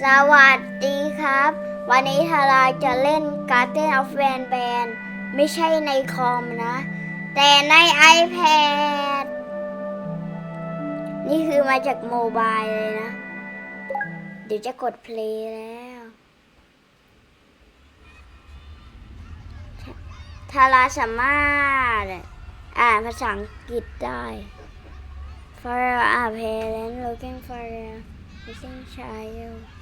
สวัสดีครับ วันนี้ทาราจะเล่น Garden of Van b a n ไม่ใช่ในคอมนะ แต่ใน iPad นี่คือมาจากโมบายเลยนะ เดี๋ยวจะกดเพลย์แล้ว ทาราสามารถ อ่านภาษาอังกฤษได้ For a parent looking for a missing child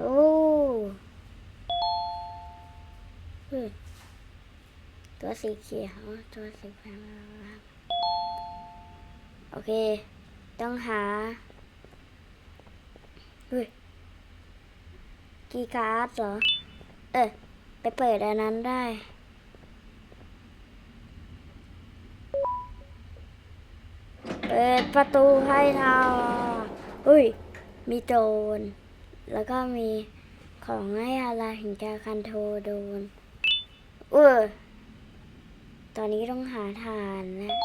โอ้ตัวสีเขียวตัวสีฟ้าโอเค ต้องหาเฮ้ยกีการ์ดเหรอ เออไปเปิดอันนั้นได้ เปิดประตูให้เราอุ้ย มีโดรน แล้วก็มีของให้อะไรถึงจะคันโทโดนเออตอนนี้ต้องหาทานแล้ว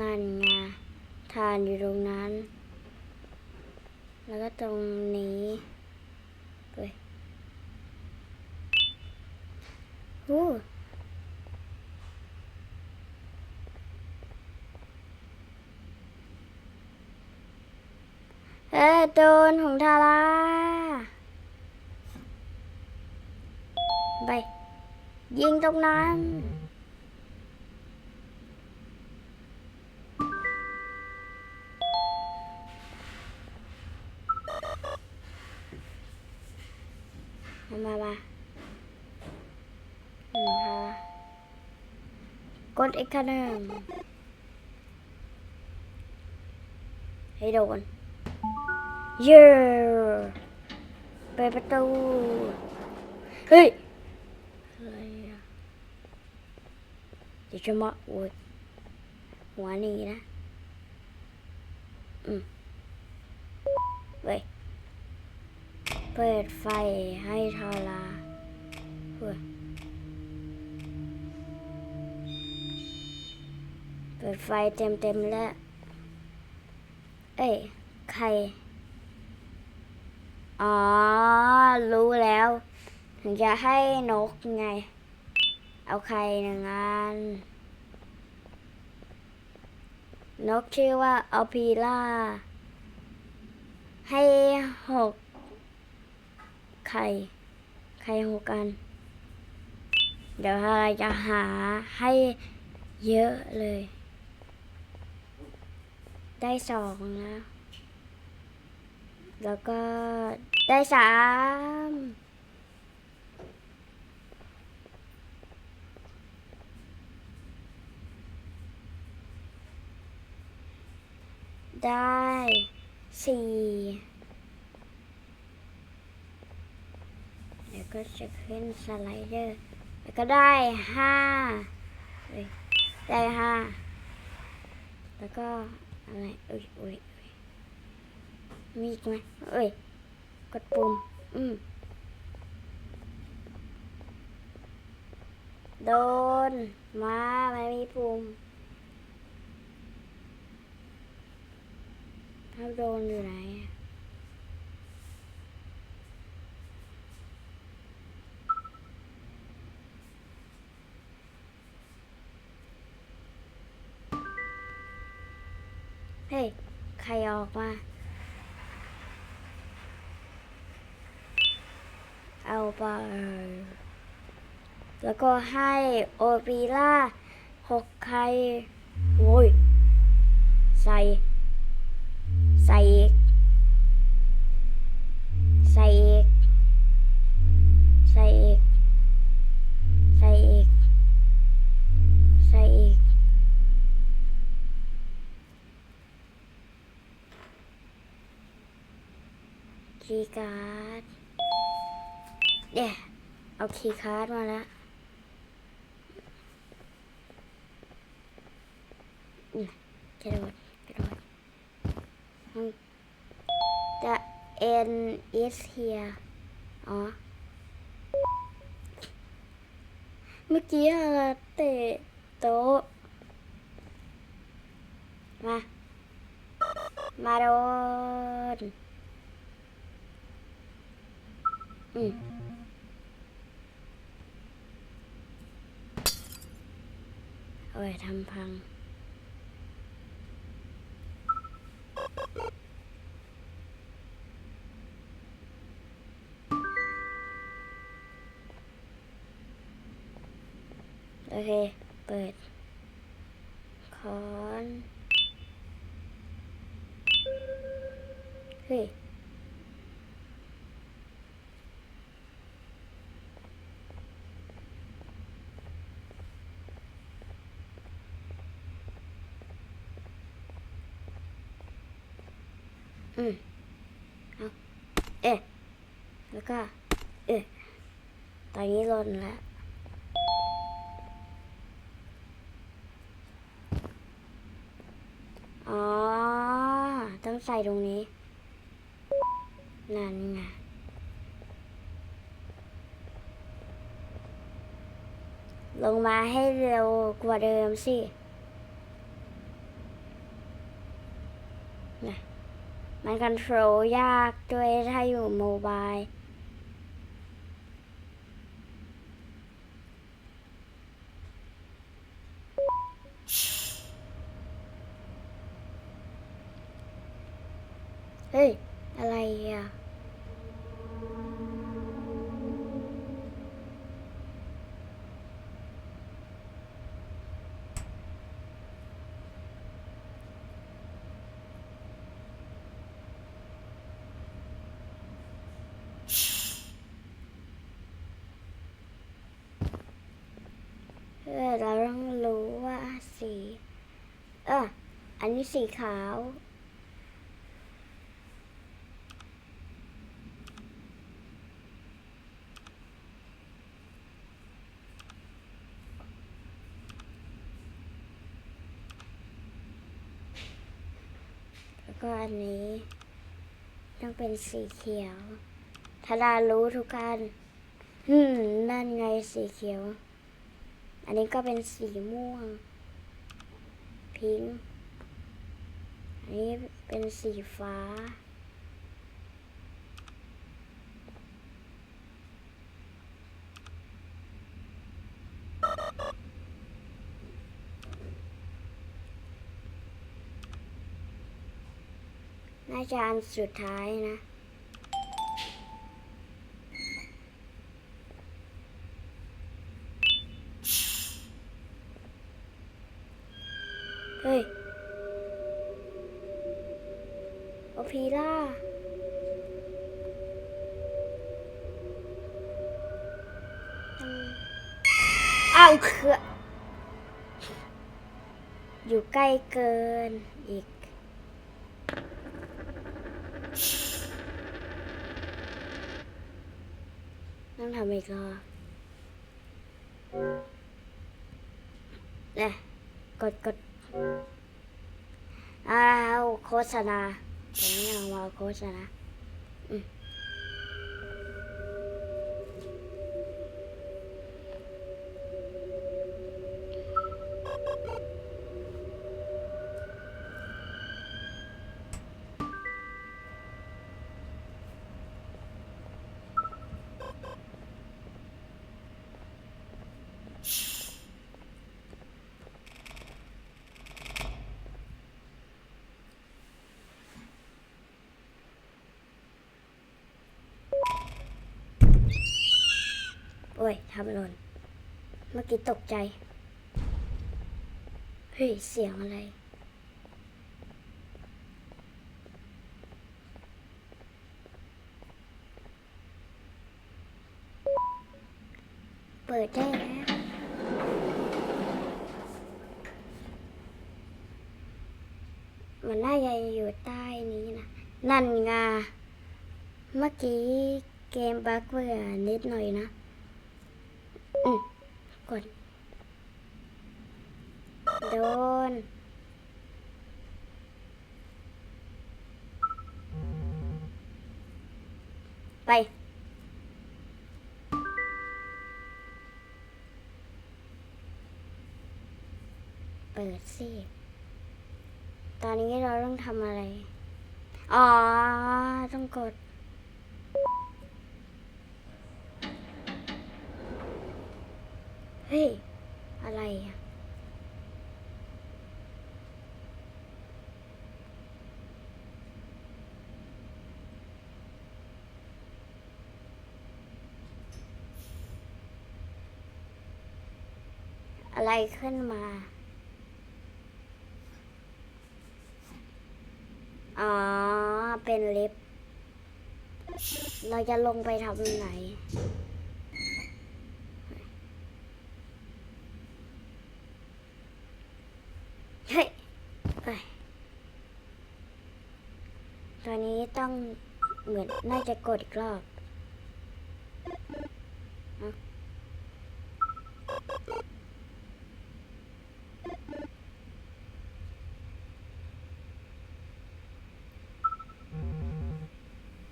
นั่นไงทานอยู่ตรงนั้น แล้วก็ตรงนี้เฮ้ย เอ้ยโดนของทาราไป ยิงตรงนั้นมามามาหนึ่งค่ะกดอีกคันหนึ่งให้โดน เย้เปิดประตู เฮ้ย อะไรอะเดี๋ยวจะมาโอ้ยหัวหนีนะ อืมเว้ย เปิดไฟให้ทาราเพื่อเปิดไฟเต็มเต็มๆแล้ว เอ้ย ใคร อ๋อ รู้แล้ว ถึงจะให้นกไง เอาใครหนึ่งอัน นกชื่อว่าเอาพีล่า ให้หกไข่ไข่หกอัน เดี๋ยวเราจะหาให้เยอะเลย ได้สองแล้ว แล้วก็ได้สามได้สี่แล้วก็จะขึ้นสไลเดอร์ แล้วก็ได้ห้าได้ห้าแล้วก็อะไรเอ้ยเอ้ย เอ้ยมีกไหมเอ้ย กดปุ่ม อืม โดน มาไม่มีปุ่มถ้าโดนอยู่ไหนเฮ้ย ใครออกมา เอา ไป แล้วก็ให้โอปีล่าหกไข่โว้ย ใส่ ใส่อีก ใส่อีก ใส่อีก ใส่อีก ใส่อีกคีการ์ด เดี๋ยวเอาคีย์การ์ดมาแล้วกระโดดกระโดดอืม The N is here อ๋อ เมื่อกี้อะไรเตะโต๊ะ มา มาโดนอืม อาไว้ทำพัง โอเค เปิด คอน เฮ้ย อืม เอ๊ะแล้วก็ เอ๊ะตอนนี้ลนแล้วอ๋อ ต้องใส่ตรงนี้นั่นไงลงมาให้เร็วกว่าเดิมสินะ มันคอนโทรลยากด้วยถ้าอยู่โมบาย เฮ้ย อะไรอะ เออเราต้องรู้ว่าสีเอออันนี้สีขาว แล้วก็อันนี้ ต้องเป็นสีเขียวทาดารู้ทุกการนั่นไงสีเขียว อันนี้ก็เป็นสีม่วง พิงอันนี้เป็นสีฟ้า น่าจะอันสุดท้ายนะ เฮ้ยโอพีล่าอ้าวเคืออยู่ใกล้เกินอีกต้องทำอีกรอบเนี่ยกดกด อ้าวโฆษณาผมไม่เอามาโฆษณา โอ้ยทำหล่นเมื่อกี้ตกใจ เฮ้ย เสียงอะไร เปิดได้แล้วมันน่าจะอยู่ใต้นี้นะ นั่นไงเมื่อกี้เกมบักเบื่อนิดหน่อยนะ กด โดน ไปเปิดสิตอนนี้เราต้องทำอะไร อ๋อ ต้องกด เฮ้ย อะไรอะ อะไรขึ้นมา อ๋อ เป็นลิฟต์เราจะลงไปทำไหน เฮ้ยเอ้ยตอ นนี้ต้องเหมือนน่าจะกดอีกรอบ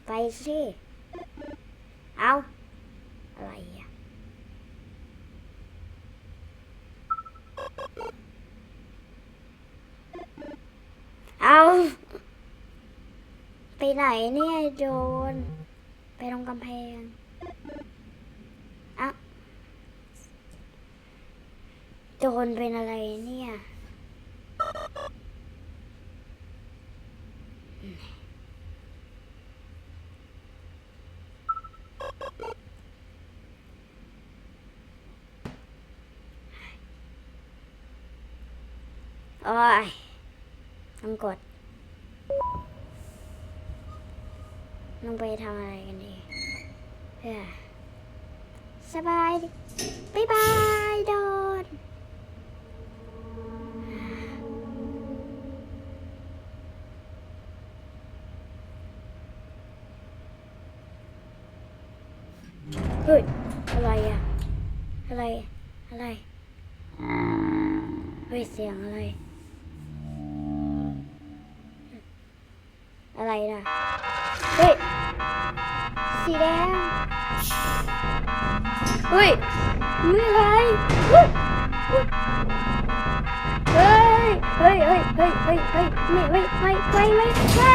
ไปสิ เอา ไปไหนเนี่ยโจรไปตรงกำแพงอะโจรเป็นอะไรเนี่ยโอ้ยต้องกด ลงไปทำอะไรกันดีเพื่อสบายดิบ๊ายบายโดนเฮ้ย อะไรอะ อะไร อะไร เฮ้ย เสียงอะไร อะไรนะ เฮ้ย สีแดง เฮ้ยนี่อะไรเฮ้ยเฮ้ย เฮ้ย เฮ้ย เฮ้ย เฮ้ย เฮ้ย ไม่ไม่ไม่ไม่ไม่ไม่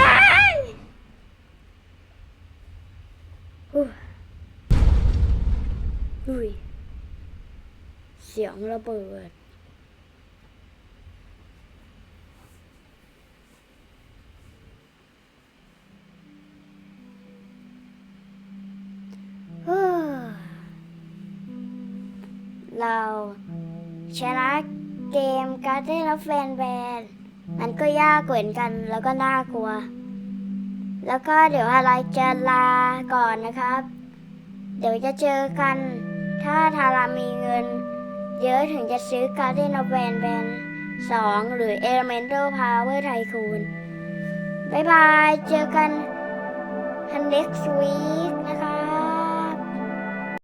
อุ้ยอุ้ยเสียงระเบิด เราชนะเกมการ์เด้นและแฟนแบนมันก็ยากเหมือนกันแล้วก็น่ากลัว แล้วก็เดี๋ยวอะไรจะลาก่อนนะครับ เดี๋ยวจะเจอกัน ถ้าทารามีเงิน เยอะถึงจะซื้อการ์เด้นและแฟนแบนสองหรือ Elemental Power Tycoon บายบาย เจอกัน next week นะคะ